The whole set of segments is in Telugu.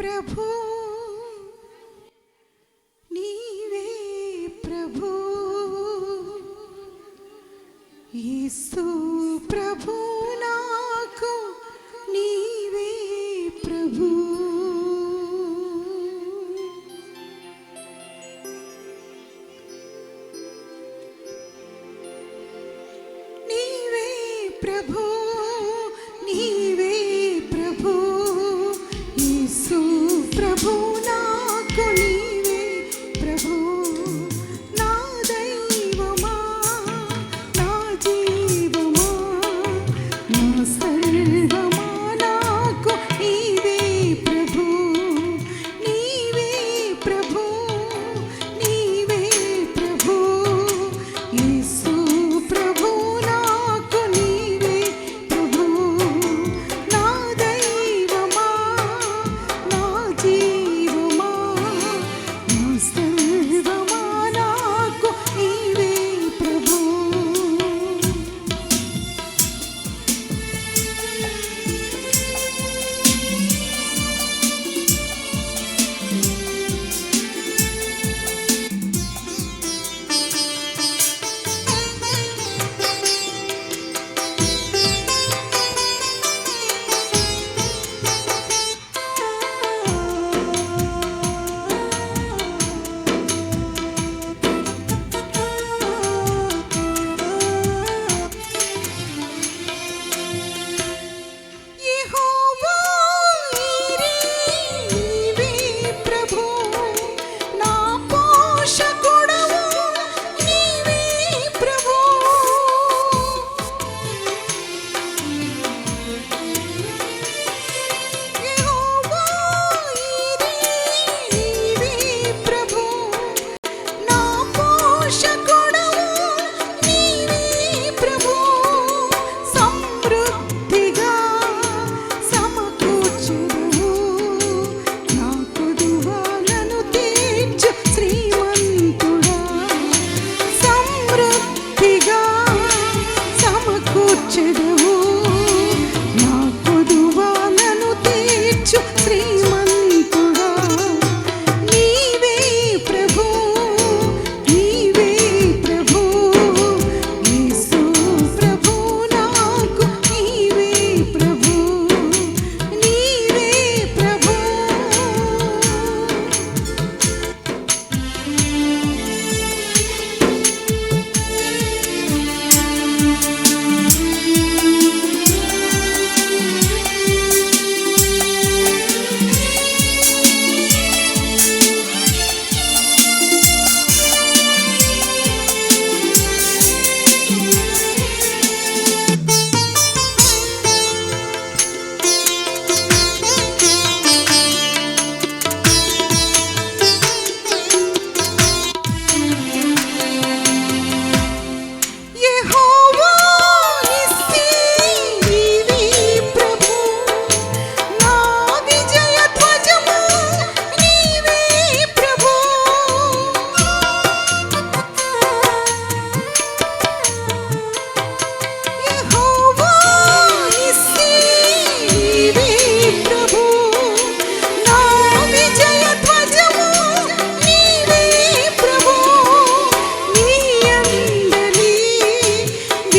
ప్రభు నీవే ప్రభు. యేసు ప్రభు నాకు నీవే ప్రభు. నీవే ప్రభు.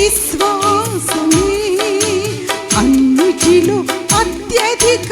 విశ్వాసమే. అన్నిటిలో అత్యధిక